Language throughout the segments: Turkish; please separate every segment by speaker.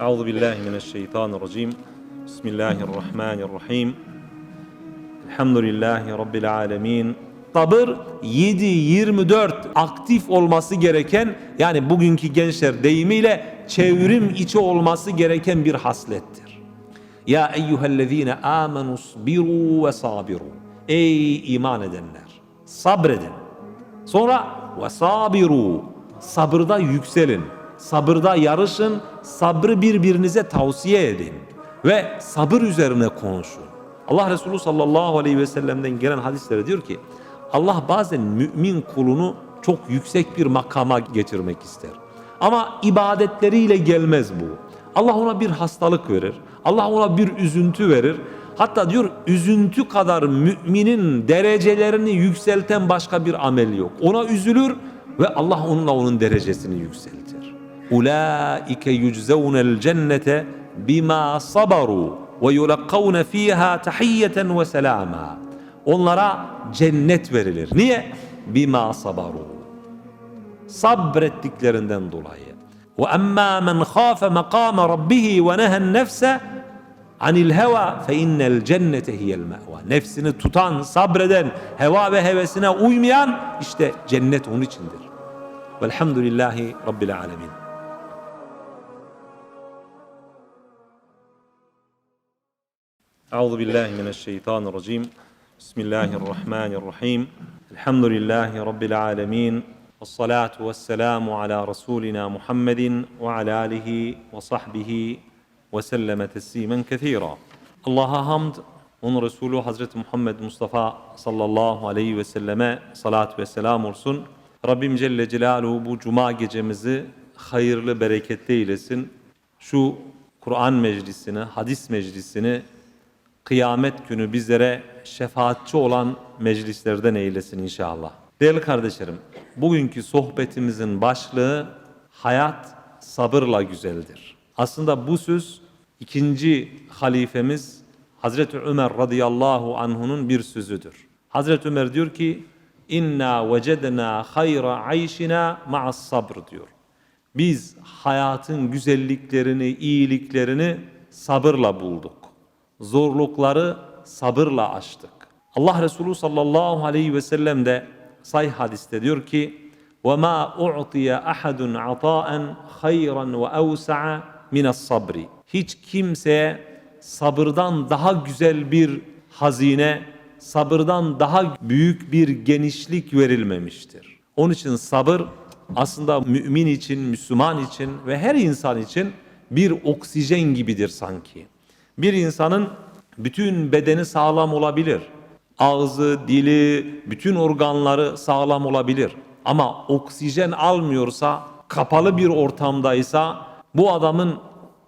Speaker 1: Euzu billahi mineşşeytanirracim. Bismillahirrahmanirrahim. Elhamdülillahi rabbil alamin. Sabır 7-24 aktif olması gereken yani bugünkü gençler deyimiyle çevrim içi olması gereken bir haslettir. Ya eyyühellezine amenu biru ve sabiru. Ey iman edenler sabredin. Sonra ve sabiru sabırda yükselin. Sabırda yarışın. Sabrı birbirinize tavsiye edin. Ve sabır üzerine konuşun. Allah Resulü sallallahu aleyhi ve sellem'den gelen hadislere diyor ki Allah bazen mümin kulunu çok yüksek bir makama getirmek ister. Ama ibadetleriyle gelmez bu. Allah ona bir hastalık verir. Allah ona bir üzüntü verir. Hatta diyor üzüntü kadar müminin derecelerini yükselten başka bir amel yok. Ona üzülür ve Allah onunla onun derecesini yükseltir. Ulaike yuczevnel cennete bima sabaru ve yulakkavne fiha tahiyyeten ve selama. Onlara cennet verilir. Niye? Bima sabaru. Sabrettiklerinden dolayı. Ve emmâ men khâfe makâme rabbihi ve nehen nefse anil heva fe innel cennete hiyel. Nefsini tutan, sabreden, heva ve hevesine uymayan işte cennet onun içindir. Velhamdülillahi Rabbil alemin. Euzu billahi mineşşeytanirracim. Bismillahirrahmanirrahim. Elhamdülillahi rabbil alamin. Ves salatu vesselamu ala rasulina Muhammedin ve ala alihi ve sahbihi ve selleme teslimen kesira. Allah'a hamd, onun Resulü Hazreti Muhammed Mustafa sallallahu aleyhi ve selleme salat ve selam olsun. Rabbim Celle Celaluhu bu cuma gecemizi hayırlı berekette eylesin. Şu Kur'an meclisini, hadis meclisini kıyamet günü bizlere şefaatçi olan meclislerden eylesin inşallah. Değerli kardeşlerim, bugünkü sohbetimizin başlığı hayat sabırla güzeldir. Aslında bu söz ikinci halifemiz Hazreti Ömer radıyallahu anhunun bir sözüdür. Hazreti Ömer diyor ki inna vecedna hayra ayşina ma'as sabr diyor. Biz hayatın güzelliklerini, iyiliklerini sabırla bulduk zorlukları sabırla aştık. Allah Resulü sallallahu aleyhi ve sellem de say hadiste diyor ki وَمَا أُعْطِيَ أَحَدٌ عَطَاءً خَيْرًا وَأَوْسَعَ مِنَ الصَّبْرِ Hiç kimseye sabırdan daha güzel bir hazine, sabırdan daha büyük bir genişlik verilmemiştir. Onun için sabır aslında mümin için, Müslüman için ve her insan için bir oksijen gibidir sanki. Bir insanın bütün bedeni sağlam olabilir. Ağzı, dili, bütün organları sağlam olabilir. Ama oksijen almıyorsa, kapalı bir ortamdaysa bu adamın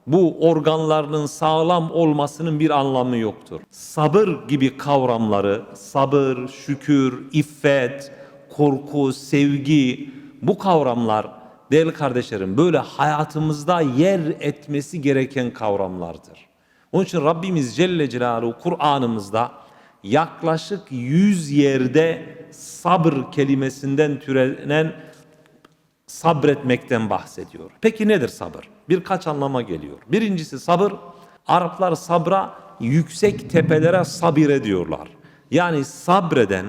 Speaker 1: bu organlarının sağlam olmasının bir anlamı yoktur. Sabır gibi kavramları, sabır, şükür, iffet, korku, sevgi bu kavramlar değerli kardeşlerim böyle hayatımızda yer etmesi gereken kavramlardır. Onun için Rabbimiz Celle Celaluhu Kur'an'ımızda yaklaşık 100 yerde sabır kelimesinden türenen sabretmekten bahsediyor. Peki nedir sabır? Birkaç anlama geliyor. Birincisi sabır, Araplar sabra yüksek tepelere sabir ediyorlar. Yani sabreden,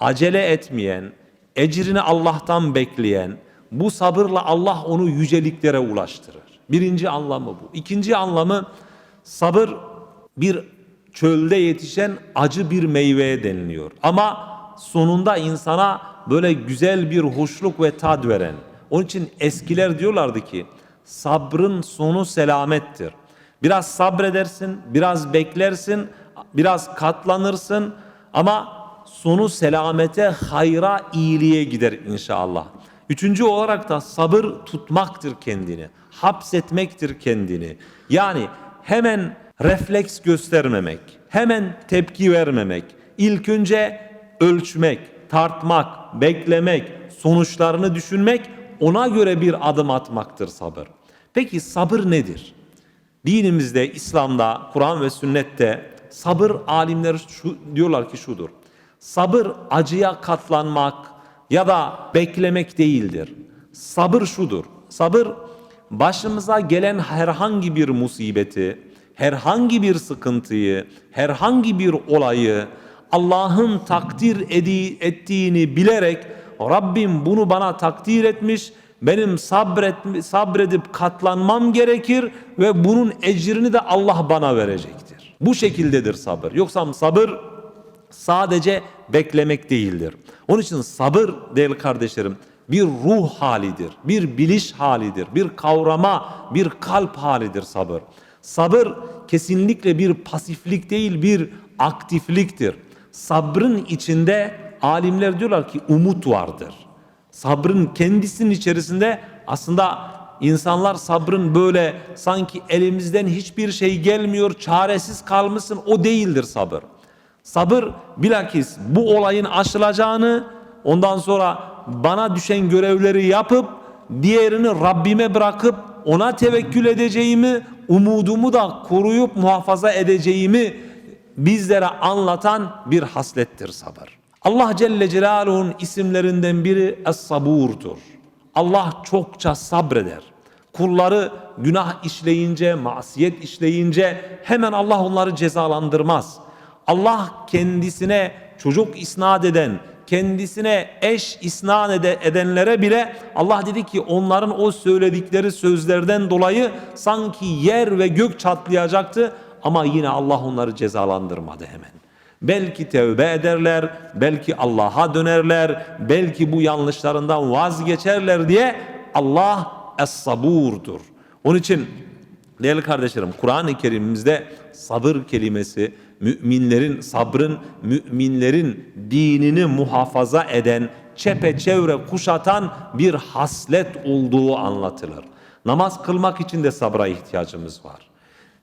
Speaker 1: acele etmeyen, ecrini Allah'tan bekleyen, bu sabırla Allah onu yüceliklere ulaştırır. Birinci anlamı bu. İkinci anlamı Sabır bir çölde yetişen acı bir meyveye deniliyor. Ama sonunda insana böyle güzel bir hoşluk ve tad veren. Onun için eskiler diyorlardı ki sabrın sonu selamettir. Biraz sabredersin, biraz beklersin, biraz katlanırsın ama sonu selamete, hayra, iyiliğe gider inşallah. Üçüncü olarak da sabır tutmaktır kendini, hapsetmektir kendini. Yani hemen refleks göstermemek, hemen tepki vermemek, ilk önce ölçmek, tartmak, beklemek, sonuçlarını düşünmek, ona göre bir adım atmaktır sabır. Peki sabır nedir? Dinimizde, İslam'da, Kur'an ve sünnette sabır alimler şu, diyorlar ki şudur. Sabır acıya katlanmak ya da beklemek değildir. Sabır şudur. Sabır başımıza gelen herhangi bir musibeti, herhangi bir sıkıntıyı, herhangi bir olayı Allah'ın takdir ettiğini bilerek Rabbim bunu bana takdir etmiş, benim sabret, sabredip katlanmam gerekir ve bunun ecrini de Allah bana verecektir. Bu şekildedir sabır. Yoksa sabır sadece beklemek değildir. Onun için sabır değerli kardeşlerim bir ruh halidir, bir biliş halidir, bir kavrama, bir kalp halidir sabır. Sabır kesinlikle bir pasiflik değil, bir aktifliktir. Sabrın içinde alimler diyorlar ki umut vardır. Sabrın kendisinin içerisinde aslında insanlar sabrın böyle sanki elimizden hiçbir şey gelmiyor, çaresiz kalmışsın o değildir sabır. Sabır bilakis bu olayın aşılacağını ondan sonra bana düşen görevleri yapıp diğerini Rabbime bırakıp ona tevekkül edeceğimi, umudumu da koruyup muhafaza edeceğimi bizlere anlatan bir haslettir sabır. Allah Celle Celaluhu'nun isimlerinden biri Es-Sabur'dur. Allah çokça sabreder. Kulları günah işleyince, masiyet işleyince hemen Allah onları cezalandırmaz. Allah kendisine çocuk isnat eden, kendisine eş isnat ede- edenlere bile Allah dedi ki onların o söyledikleri sözlerden dolayı sanki yer ve gök çatlayacaktı ama yine Allah onları cezalandırmadı hemen. Belki tevbe ederler, belki Allah'a dönerler, belki bu yanlışlarından vazgeçerler diye Allah es-saburdur. Onun için değerli kardeşlerim Kur'an-ı Kerim'imizde sabır kelimesi müminlerin sabrın müminlerin dinini muhafaza eden çepeçevre kuşatan bir haslet olduğu anlatılır. Namaz kılmak için de sabra ihtiyacımız var.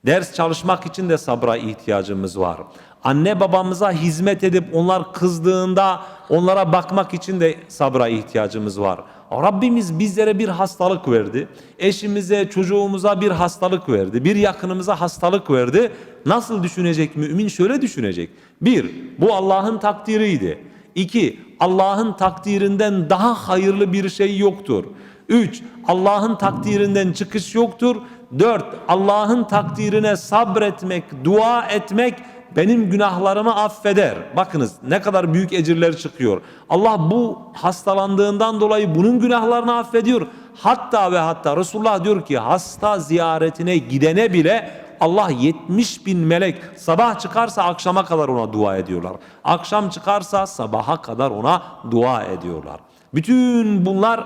Speaker 1: Ders çalışmak için de sabra ihtiyacımız var. Anne babamıza hizmet edip onlar kızdığında onlara bakmak için de sabra ihtiyacımız var. Rabbimiz bizlere bir hastalık verdi. Eşimize, çocuğumuza bir hastalık verdi. Bir yakınımıza hastalık verdi. Nasıl düşünecek mümin? Şöyle düşünecek. Bir, bu Allah'ın takdiriydi. İki, Allah'ın takdirinden daha hayırlı bir şey yoktur. Üç, Allah'ın takdirinden çıkış yoktur. Dört, Allah'ın takdirine sabretmek, dua etmek benim günahlarımı affeder. Bakınız ne kadar büyük ecirler çıkıyor. Allah bu hastalandığından dolayı bunun günahlarını affediyor. Hatta ve hatta Resulullah diyor ki hasta ziyaretine gidene bile Allah 70 bin melek sabah çıkarsa akşama kadar ona dua ediyorlar. Akşam çıkarsa sabaha kadar ona dua ediyorlar. Bütün bunlar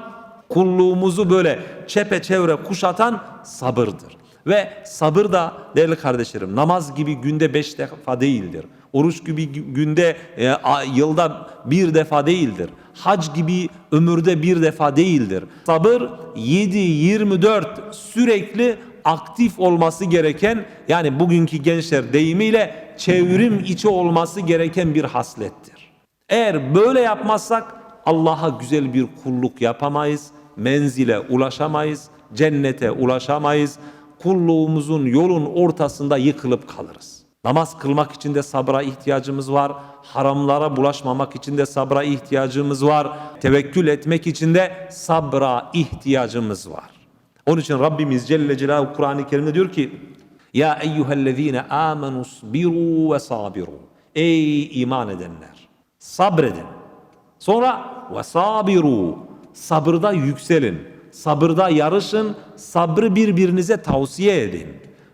Speaker 1: kulluğumuzu böyle çepeçevre kuşatan sabırdır. Ve sabır da değerli kardeşlerim namaz gibi günde beş defa değildir. Oruç gibi gü- günde e, a- yılda bir defa değildir. Hac gibi ömürde bir defa değildir. Sabır 7-24 sürekli aktif olması gereken yani bugünkü gençler deyimiyle çevrim içi olması gereken bir haslettir. Eğer böyle yapmazsak Allah'a güzel bir kulluk yapamayız, menzile ulaşamayız, cennete ulaşamayız. Kulluğumuzun yolun ortasında yıkılıp kalırız. Namaz kılmak için de sabra ihtiyacımız var. Haramlara bulaşmamak için de sabra ihtiyacımız var. Tevekkül etmek için de sabra ihtiyacımız var. Onun için Rabbimiz Celle Celaluhu Kur'an-ı Kerim'de diyor ki Ya eyyühellezine amenu sbiru ve sabiru Ey iman edenler sabredin. Sonra ve sabiru sabırda yükselin. Sabırda yarışın. Sabrı birbirinize tavsiye edin.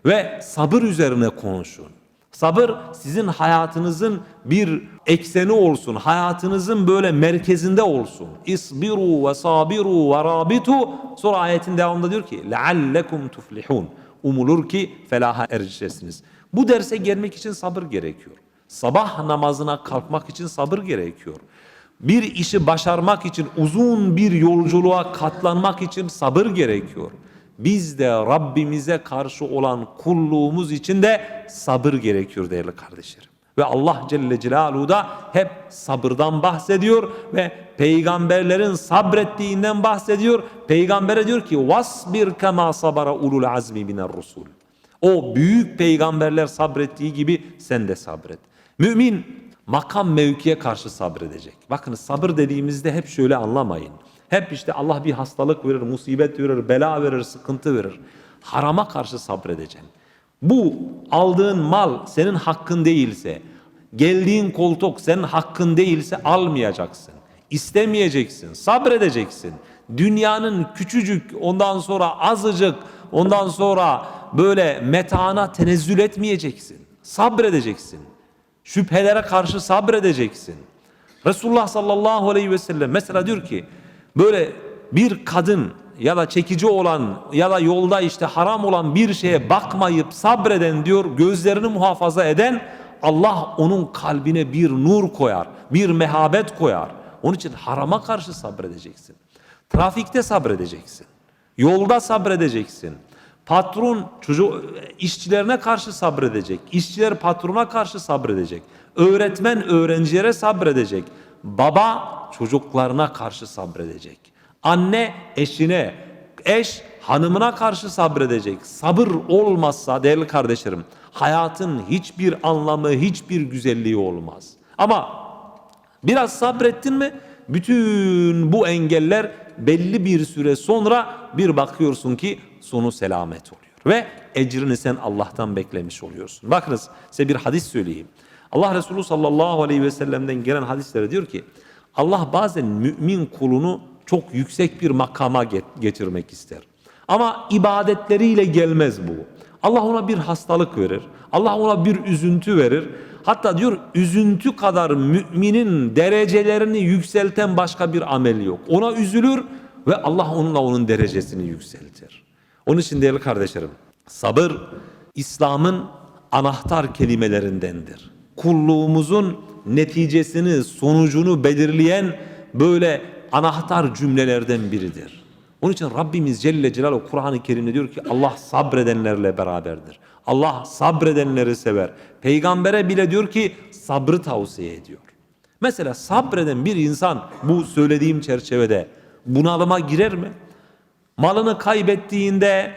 Speaker 1: Ve sabır üzerine konuşun. Sabır sizin hayatınızın bir ekseni olsun. Hayatınızın böyle merkezinde olsun. İsbiru ve sabiru ve rabitu. Sonra ayetin devamında diyor ki leallekum tuflihun. Umulur ki felaha erişesiniz. Bu derse gelmek için sabır gerekiyor. Sabah namazına kalkmak için sabır gerekiyor. Bir işi başarmak için uzun bir yolculuğa katlanmak için sabır gerekiyor. Biz de Rabbimize karşı olan kulluğumuz için de sabır gerekiyor değerli kardeşlerim. Ve Allah Celle Celaluhu da hep sabırdan bahsediyor ve peygamberlerin sabrettiğinden bahsediyor. Peygambere diyor ki vasbir kema sabara ulul azmi miner rusul. O büyük peygamberler sabrettiği gibi sen de sabret. Mümin makam mevkiye karşı sabredecek. Bakın sabır dediğimizde hep şöyle anlamayın. Hep işte Allah bir hastalık verir, musibet verir, bela verir, sıkıntı verir. Harama karşı sabredeceksin. Bu aldığın mal senin hakkın değilse, geldiğin koltuk senin hakkın değilse almayacaksın. İstemeyeceksin, sabredeceksin. Dünyanın küçücük, ondan sonra azıcık, ondan sonra böyle metana tenezzül etmeyeceksin. Sabredeceksin. Şüphelere karşı sabredeceksin. Resulullah sallallahu aleyhi ve sellem mesela diyor ki böyle bir kadın ya da çekici olan ya da yolda işte haram olan bir şeye bakmayıp sabreden diyor gözlerini muhafaza eden Allah onun kalbine bir nur koyar, bir mehabet koyar. Onun için harama karşı sabredeceksin. Trafikte sabredeceksin. Yolda sabredeceksin. Patron çocuk işçilerine karşı sabredecek. İşçiler patrona karşı sabredecek. Öğretmen öğrencilere sabredecek. Baba çocuklarına karşı sabredecek. Anne eşine, eş hanımına karşı sabredecek. Sabır olmazsa değerli kardeşlerim hayatın hiçbir anlamı, hiçbir güzelliği olmaz. Ama biraz sabrettin mi bütün bu engeller belli bir süre sonra bir bakıyorsun ki sonu selamet oluyor. Ve ecrini sen Allah'tan beklemiş oluyorsun. Bakınız size bir hadis söyleyeyim. Allah Resulü sallallahu aleyhi ve sellem'den gelen hadislere diyor ki Allah bazen mümin kulunu çok yüksek bir makama getirmek ister. Ama ibadetleriyle gelmez bu. Allah ona bir hastalık verir. Allah ona bir üzüntü verir. Hatta diyor üzüntü kadar müminin derecelerini yükselten başka bir amel yok. Ona üzülür ve Allah onunla onun derecesini yükseltir. Onun için değerli kardeşlerim sabır İslam'ın anahtar kelimelerindendir. Kulluğumuzun neticesini, sonucunu belirleyen böyle anahtar cümlelerden biridir. Onun için Rabbimiz Celle Celaluhu Kur'an-ı Kerim'de diyor ki Allah sabredenlerle beraberdir. Allah sabredenleri sever. Peygambere bile diyor ki sabrı tavsiye ediyor. Mesela sabreden bir insan bu söylediğim çerçevede bunalıma girer mi? Malını kaybettiğinde,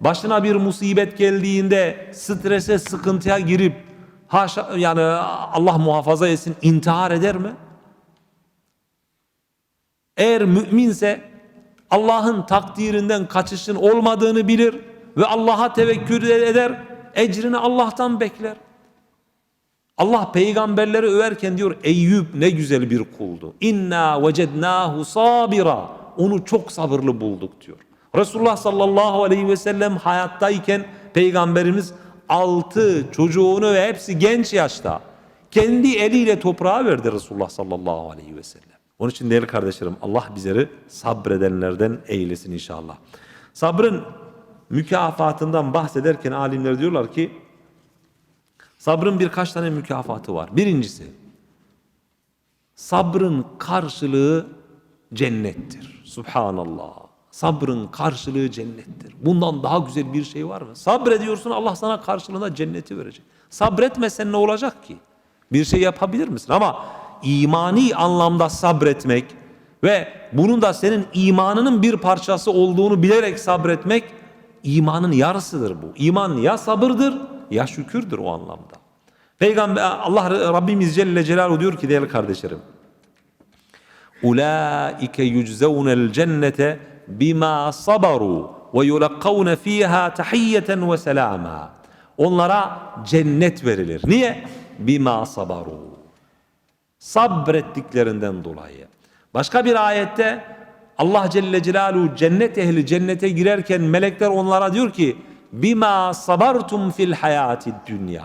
Speaker 1: başına bir musibet geldiğinde, strese, sıkıntıya girip haşa yani Allah muhafaza etsin intihar eder mi? Eğer müminse Allah'ın takdirinden kaçışın olmadığını bilir ve Allah'a tevekkül eder, ecrini Allah'tan bekler. Allah peygamberleri överken diyor Eyüp ne güzel bir kuldu. İnna vecednahu sabira. Onu çok sabırlı bulduk diyor. Resulullah sallallahu aleyhi ve sellem hayattayken peygamberimiz altı çocuğunu ve hepsi genç yaşta kendi eliyle toprağa verdi Resulullah sallallahu aleyhi ve sellem. Onun için değerli kardeşlerim Allah bizleri sabredenlerden eylesin inşallah. Sabrın mükafatından bahsederken alimler diyorlar ki sabrın birkaç tane mükafatı var. Birincisi sabrın karşılığı cennettir. Subhanallah. Sabrın karşılığı cennettir. Bundan daha güzel bir şey var mı? Sabrediyorsun Allah sana karşılığında cenneti verecek. Sabretmesen ne olacak ki? Bir şey yapabilir misin? Ama imani anlamda sabretmek ve bunun da senin imanının bir parçası olduğunu bilerek sabretmek imanın yarısıdır bu. İman ya sabırdır ya şükürdür o anlamda. Peygamber Allah Rabbimiz Celle Celaluhu diyor ki değerli kardeşlerim. Ulaike yuczevnel cennete bima sabaru ve yulakkavne fiha tahiyyeten ve selama. Onlara cennet verilir. Niye? Bima sabaru. Sabrettiklerinden dolayı. Başka bir ayette Allah Celle Celaluhu cennet ehli cennete girerken melekler onlara diyor ki bima sabartum fil hayati dünya.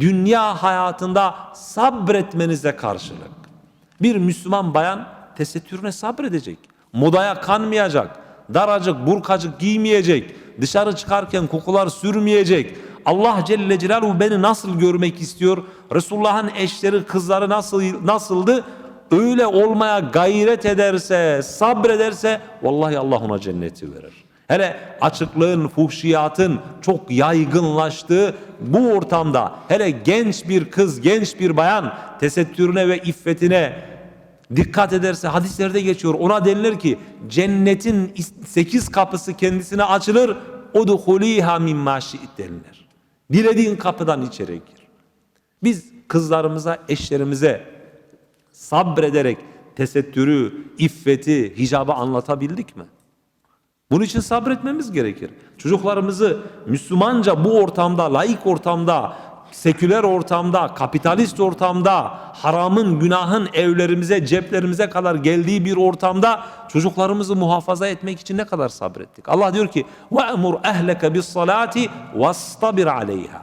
Speaker 1: Dünya hayatında sabretmenize karşılık. Bir Müslüman bayan tesettürüne sabredecek. Modaya kanmayacak. Daracık, burkacık giymeyecek. Dışarı çıkarken kokular sürmeyecek. Allah Celle Celaluhu beni nasıl görmek istiyor? Resulullah'ın eşleri, kızları nasıl nasıldı? Öyle olmaya gayret ederse, sabrederse vallahi Allah ona cenneti verir. Hele açıklığın, fuhşiyatın çok yaygınlaştığı bu ortamda hele genç bir kız, genç bir bayan tesettürüne ve iffetine dikkat ederse hadislerde geçiyor. Ona denilir ki cennetin sekiz kapısı kendisine açılır. O da huliha min maşi'it denilir. Dilediğin kapıdan içeri gir. Biz kızlarımıza, eşlerimize sabrederek tesettürü, iffeti, hicabı anlatabildik mi? Bunun için sabretmemiz gerekir. Çocuklarımızı Müslümanca bu ortamda, laik ortamda, seküler ortamda, kapitalist ortamda, haramın, günahın evlerimize, ceplerimize kadar geldiği bir ortamda çocuklarımızı muhafaza etmek için ne kadar sabrettik? Allah diyor ki: "Ve'mur ehleke bis salati vastabir aleyha."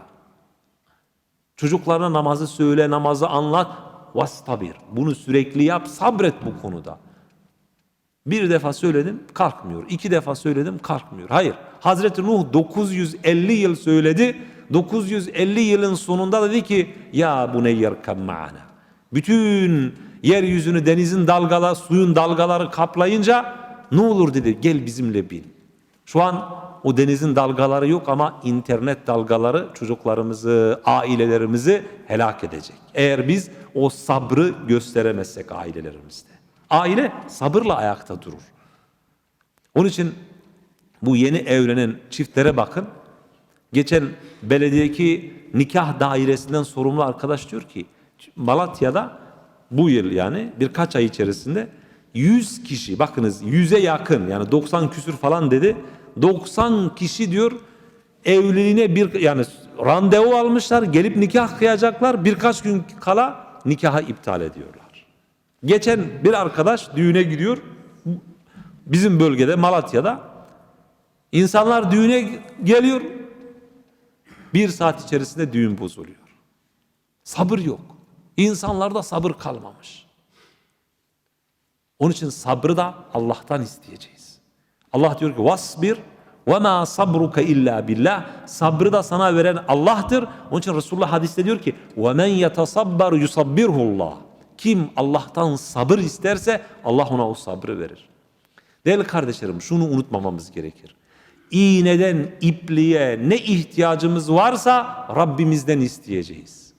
Speaker 1: Çocuklarına namazı söyle, namazı anlat. Vastabir. Bunu sürekli yap, sabret bu konuda. Bir defa söyledim kalkmıyor. İki defa söyledim kalkmıyor. Hayır. Hazreti Nuh 950 yıl söyledi. 950 yılın sonunda dedi ki ya bu ne yerkam maana. Bütün yeryüzünü denizin dalgaları, suyun dalgaları kaplayınca ne olur dedi gel bizimle bin. Şu an o denizin dalgaları yok ama internet dalgaları çocuklarımızı, ailelerimizi helak edecek. Eğer biz o sabrı gösteremezsek ailelerimizde. Aile sabırla ayakta durur. Onun için bu yeni evlenen çiftlere bakın. Geçen belediyeki nikah dairesinden sorumlu arkadaş diyor ki Malatya'da bu yıl yani birkaç ay içerisinde 100 kişi bakınız 100'e yakın yani 90 küsür falan dedi. 90 kişi diyor evliliğine bir yani randevu almışlar gelip nikah kıyacaklar birkaç gün kala nikahı iptal ediyorlar. Geçen bir arkadaş düğüne gidiyor. Bizim bölgede Malatya'da. İnsanlar düğüne geliyor. Bir saat içerisinde düğün bozuluyor. Sabır yok. İnsanlarda sabır kalmamış. Onun için sabrı da Allah'tan isteyeceğiz. Allah diyor ki vasbir ve ma sabruka illa billah. Sabrı da sana veren Allah'tır. Onun için Resulullah hadiste diyor ki ve men yetasabbar yusabbirhullah. Kim Allah'tan sabır isterse Allah ona o sabrı verir. Değerli kardeşlerim şunu unutmamamız gerekir. İğneden ipliğe ne ihtiyacımız varsa Rabbimizden isteyeceğiz.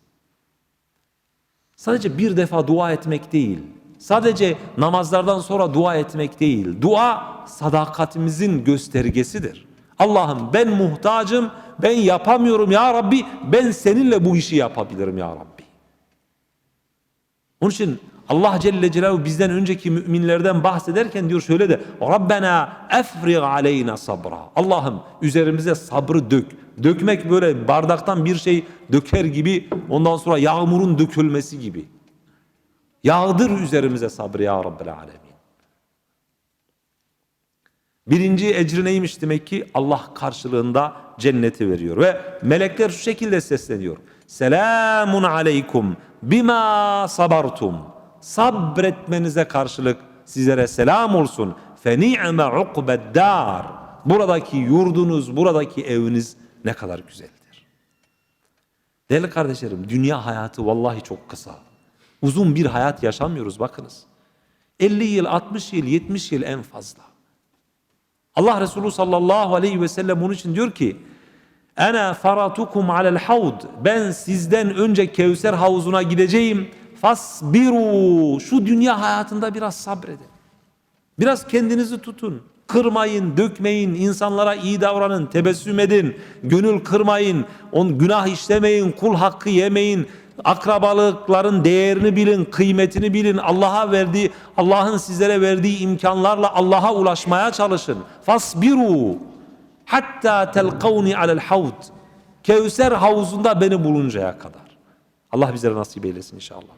Speaker 1: Sadece bir defa dua etmek değil. Sadece namazlardan sonra dua etmek değil. Dua sadakatimizin göstergesidir. Allah'ım ben muhtacım, ben yapamıyorum ya Rabbi, ben seninle bu işi yapabilirim ya Rabbi. Onun için Allah Celle Celaluhu bizden önceki müminlerden bahsederken diyor şöyle de Rabbena efrig aleyna sabra. Allah'ım üzerimize sabrı dök. Dökmek böyle bardaktan bir şey döker gibi ondan sonra yağmurun dökülmesi gibi. Yağdır üzerimize sabrı ya Rabbel alemin. Birinci ecri neymiş demek ki Allah karşılığında cenneti veriyor ve melekler şu şekilde sesleniyor. Selamun aleykum bima sabartum. Sabretmenize karşılık sizlere selam olsun. Fe ni'me ukbeddar. Buradaki yurdunuz, buradaki eviniz ne kadar güzeldir. Değerli kardeşlerim, dünya hayatı vallahi çok kısa. Uzun bir hayat yaşamıyoruz bakınız. 50 yıl, 60 yıl, 70 yıl en fazla. Allah Resulü sallallahu aleyhi ve sellem bunun için diyor ki Ana faratukum alel havd. Ben sizden önce Kevser havuzuna gideceğim. Fasbiru. Şu dünya hayatında biraz sabredin. Biraz kendinizi tutun. Kırmayın, dökmeyin, insanlara iyi davranın, tebessüm edin, gönül kırmayın, on günah işlemeyin, kul hakkı yemeyin, akrabalıkların değerini bilin, kıymetini bilin. Allah'a verdiği, Allah'ın sizlere verdiği imkanlarla Allah'a ulaşmaya çalışın. Fasbiru hatta telkavni alel havd. Kevser havuzunda beni buluncaya kadar. Allah bizlere nasip eylesin inşallah.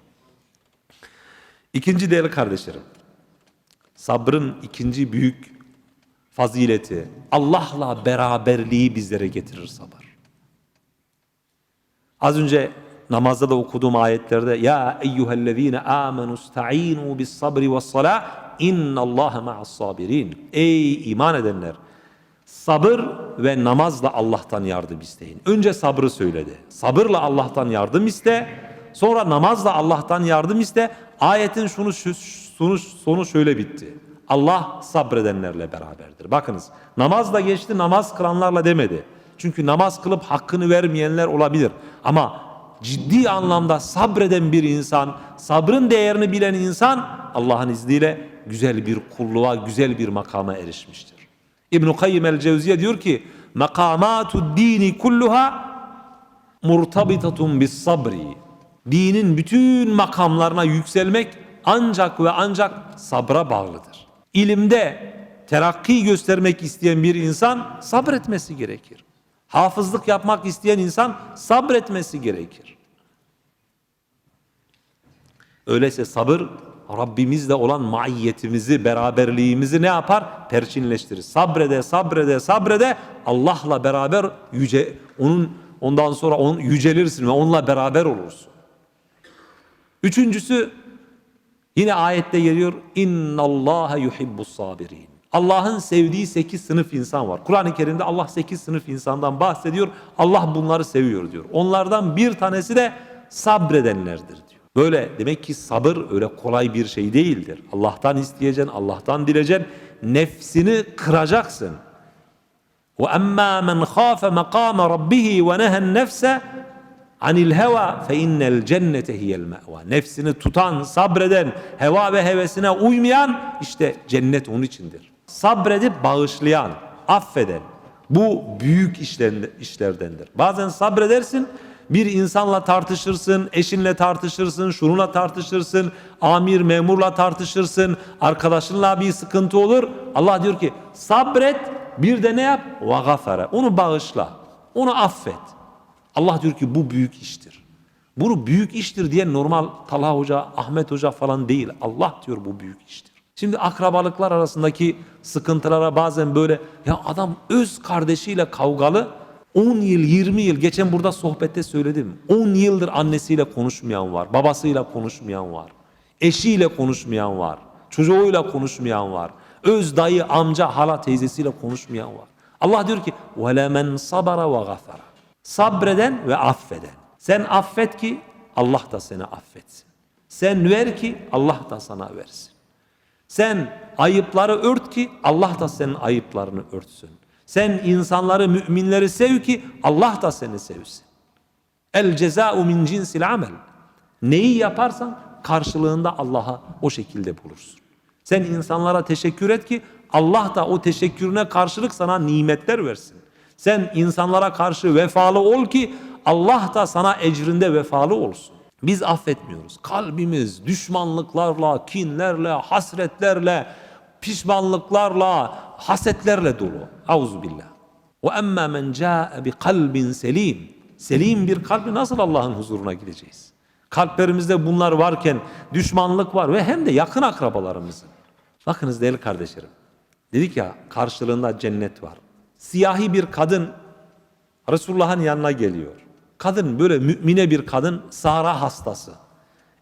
Speaker 1: İkinci değerli kardeşlerim. Sabrın ikinci büyük fazileti Allah'la beraberliği bizlere getirir sabır. Az önce namazda da okuduğum ayetlerde ya eyyühellezine amenu sta'inu bis sabri ve salah innallaha ma'as sabirin. Ey iman edenler sabır ve namazla Allah'tan yardım isteyin. Önce sabrı söyledi. Sabırla Allah'tan yardım iste. Sonra namazla Allah'tan yardım iste. Ayetin şunu sonu, sonu şöyle bitti. Allah sabredenlerle beraberdir. Bakınız namaz da geçti namaz kılanlarla demedi. Çünkü namaz kılıp hakkını vermeyenler olabilir. Ama ciddi anlamda sabreden bir insan, sabrın değerini bilen insan Allah'ın izniyle güzel bir kulluğa, güzel bir makama erişmiştir. İbn Kayyim el-Cevziye diyor ki: "Makamatu dini kulluha murtabitatun bis sabri." Dinin bütün makamlarına yükselmek ancak ve ancak sabra bağlıdır. İlimde terakki göstermek isteyen bir insan sabretmesi gerekir. Hafızlık yapmak isteyen insan sabretmesi gerekir. Öyleyse sabır Rabbimizle olan maiyetimizi, beraberliğimizi ne yapar? Perçinleştirir. Sabrede, sabrede, sabrede Allah'la beraber yüce onun ondan sonra onun yücelirsin ve onunla beraber olursun. Üçüncüsü yine ayette geliyor. İnna Allaha yuhibbus sabirin. Allah'ın sevdiği sekiz sınıf insan var. Kur'an-ı Kerim'de Allah sekiz sınıf insandan bahsediyor. Allah bunları seviyor diyor. Onlardan bir tanesi de sabredenlerdir diyor. Böyle demek ki sabır öyle kolay bir şey değildir. Allah'tan isteyeceksin, Allah'tan dileyeceksin. Nefsini kıracaksın. Khâfe mekâme rabbihi ve nehen nefse anil heva fe innel cennete hiyel me'va. Nefsini tutan, sabreden, heva ve hevesine uymayan işte cennet onun içindir. Sabredip bağışlayan, affeden. Bu büyük işlerden- işlerdendir. Bazen sabredersin, bir insanla tartışırsın, eşinle tartışırsın, şununla tartışırsın, amir memurla tartışırsın, arkadaşınla bir sıkıntı olur. Allah diyor ki sabret, bir de ne yap? Ve gafara. Onu bağışla, onu affet. Allah diyor ki bu büyük iştir. Bunu büyük iştir diye normal Talha Hoca, Ahmet Hoca falan değil. Allah diyor bu büyük iştir. Şimdi akrabalıklar arasındaki sıkıntılara bazen böyle ya adam öz kardeşiyle kavgalı 10 yıl 20 yıl geçen burada sohbette söyledim. 10 yıldır annesiyle konuşmayan var, babasıyla konuşmayan var, eşiyle konuşmayan var, çocuğuyla konuşmayan var, öz dayı, amca, hala teyzesiyle konuşmayan var. Allah diyor ki وَلَمَنْ صَبَرَ وَغَفَرَ Sabreden ve affeden. Sen affet ki Allah da seni affetsin. Sen ver ki Allah da sana versin. Sen ayıpları ört ki Allah da senin ayıplarını örtsün. Sen insanları, müminleri sev ki Allah da seni sevsin. El ceza'u min cinsil amel. Neyi yaparsan karşılığında Allah'a o şekilde bulursun. Sen insanlara teşekkür et ki Allah da o teşekkürüne karşılık sana nimetler versin. Sen insanlara karşı vefalı ol ki Allah da sana ecrində vefalı olsun. Biz affetmiyoruz. Kalbimiz düşmanlıklarla, kinlerle, hasretlerle, pişmanlıklarla, hasetlerle dolu. Auzubillah. Ve emmâ men câe bi kalbin selim. Selim bir kalbi nasıl Allah'ın huzuruna gideceğiz? Kalplerimizde bunlar varken düşmanlık var ve hem de yakın akrabalarımızın. Bakınız değerli kardeşlerim. Dedik ya karşılığında cennet var. Siyahi bir kadın Resulullah'ın yanına geliyor. Kadın böyle mümine bir kadın sahra hastası.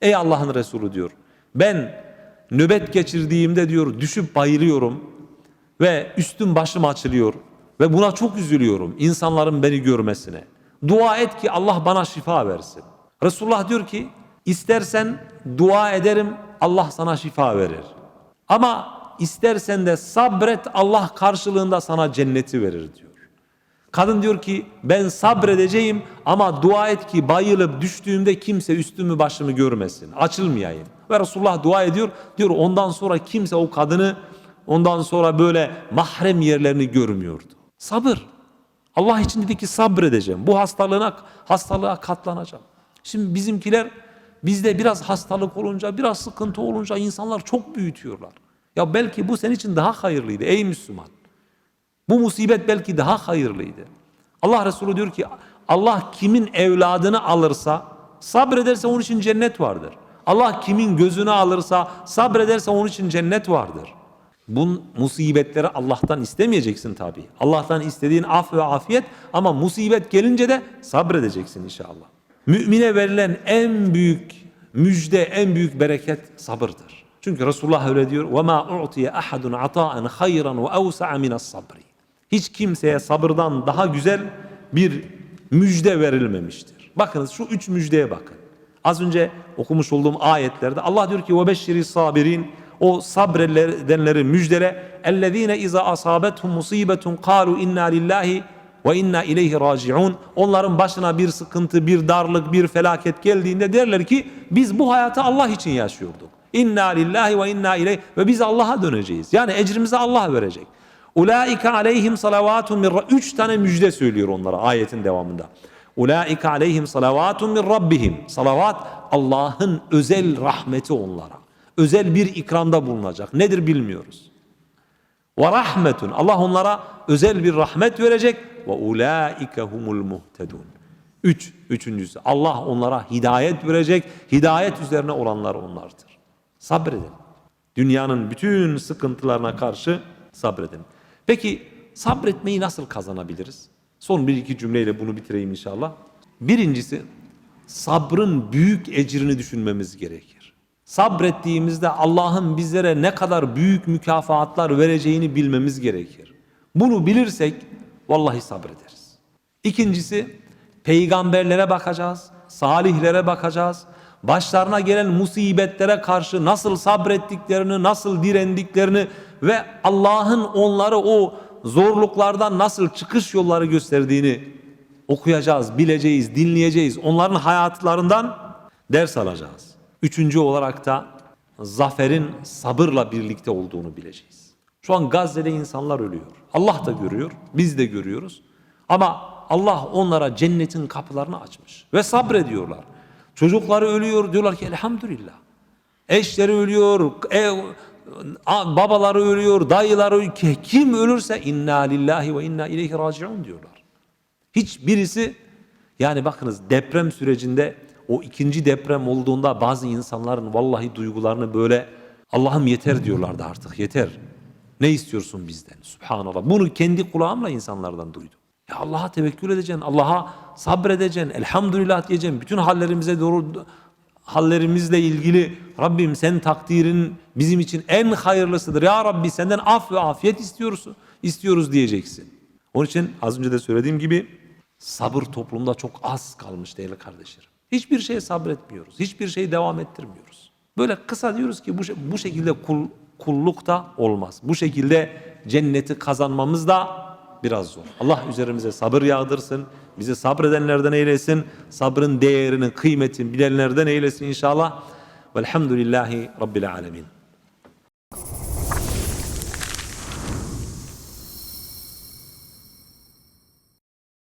Speaker 1: Ey Allah'ın Resulü diyor. Ben nöbet geçirdiğimde diyor düşüp bayılıyorum ve üstüm başım açılıyor ve buna çok üzülüyorum insanların beni görmesine. Dua et ki Allah bana şifa versin. Resulullah diyor ki istersen dua ederim Allah sana şifa verir. Ama istersen de sabret Allah karşılığında sana cenneti verir diyor. Kadın diyor ki ben sabredeceğim ama dua et ki bayılıp düştüğümde kimse üstümü başımı görmesin. Açılmayayım. Ve Resulullah dua ediyor. Diyor ondan sonra kimse o kadını ondan sonra böyle mahrem yerlerini görmüyordu. Sabır. Allah için dedi ki sabredeceğim. Bu hastalığına hastalığa katlanacağım. Şimdi bizimkiler bizde biraz hastalık olunca, biraz sıkıntı olunca insanlar çok büyütüyorlar. Ya belki bu senin için daha hayırlıydı ey Müslüman. Bu musibet belki daha hayırlıydı. Allah Resulü diyor ki Allah kimin evladını alırsa sabrederse onun için cennet vardır. Allah kimin gözünü alırsa sabrederse onun için cennet vardır. Bu musibetleri Allah'tan istemeyeceksin tabii. Allah'tan istediğin af ve afiyet ama musibet gelince de sabredeceksin inşallah. Mümine verilen en büyük müjde, en büyük bereket sabırdır. Çünkü Resulullah öyle diyor. وَمَا اُعْطِيَ أَحَدٌ عَطَاءً خَيْرًا وَاَوْسَعَ مِنَ الصَّبْرِ hiç kimseye sabırdan daha güzel bir müjde verilmemiştir. Bakınız şu üç müjdeye bakın. Az önce okumuş olduğum ayetlerde Allah diyor ki ve beşşiri sabirin o sabredenleri müjdele ellezine iza asabethum musibetun kalu inna lillahi ve inna ileyhi raciun onların başına bir sıkıntı bir darlık bir felaket geldiğinde derler ki biz bu hayatı Allah için yaşıyorduk. İnna lillahi ve inna ileyhi ve biz Allah'a döneceğiz. Yani ecrimizi Allah verecek. Ulaika aleyhim salavatun min üç tane müjde söylüyor onlara ayetin devamında. Ulaika aleyhim salavatun min rabbihim. Salavat Allah'ın özel rahmeti onlara. özel bir ikramda bulunacak. Nedir bilmiyoruz. Ve rahmetun. Allah onlara özel bir rahmet verecek. Ve ulaike humul muhtedun. Üç, üçüncüsü. Allah onlara hidayet verecek. Hidayet üzerine olanlar onlardır. Sabredin. Dünyanın bütün sıkıntılarına karşı sabredin. Peki sabretmeyi nasıl kazanabiliriz? Son bir iki cümleyle bunu bitireyim inşallah. Birincisi sabrın büyük ecrini düşünmemiz gerekir. Sabrettiğimizde Allah'ın bizlere ne kadar büyük mükafatlar vereceğini bilmemiz gerekir. Bunu bilirsek vallahi sabrederiz. İkincisi peygamberlere bakacağız, salihlere bakacağız. Başlarına gelen musibetlere karşı nasıl sabrettiklerini, nasıl direndiklerini ve Allah'ın onları o zorluklardan nasıl çıkış yolları gösterdiğini okuyacağız, bileceğiz, dinleyeceğiz. Onların hayatlarından ders alacağız. Üçüncü olarak da zaferin sabırla birlikte olduğunu bileceğiz. Şu an Gazze'de insanlar ölüyor. Allah da görüyor, biz de görüyoruz. Ama Allah onlara cennetin kapılarını açmış ve sabrediyorlar. Çocukları ölüyor diyorlar ki elhamdülillah. Eşleri ölüyor, ev, babaları ölüyor, dayıları. Kim ölürse inna lillahi ve inna ileyhi raciun diyorlar. Hiçbirisi yani bakınız deprem sürecinde o ikinci deprem olduğunda bazı insanların vallahi duygularını böyle Allah'ım yeter diyorlardı artık yeter. Ne istiyorsun bizden? Subhanallah. Bunu kendi kulağımla insanlardan duydum. Ya Allah'a tevekkül edeceksin, Allah'a sabredeceksin, elhamdülillah diyeceksin. Bütün hallerimize doğru hallerimizle ilgili Rabbim sen takdirin bizim için en hayırlısıdır. Ya Rabbi senden af ve afiyet istiyoruz, istiyoruz diyeceksin. Onun için az önce de söylediğim gibi sabır toplumda çok az kalmış değerli kardeşlerim. Hiçbir şeye sabretmiyoruz. Hiçbir şeyi devam ettirmiyoruz. Böyle kısa diyoruz ki bu, bu şekilde kul, kulluk da olmaz. Bu şekilde cenneti kazanmamız da biraz zor. Allah üzerimize sabır yağdırsın. Bizi sabredenlerden eylesin. Sabrın değerini, kıymetini bilenlerden eylesin inşallah. Velhamdülillahi Rabbil alemin.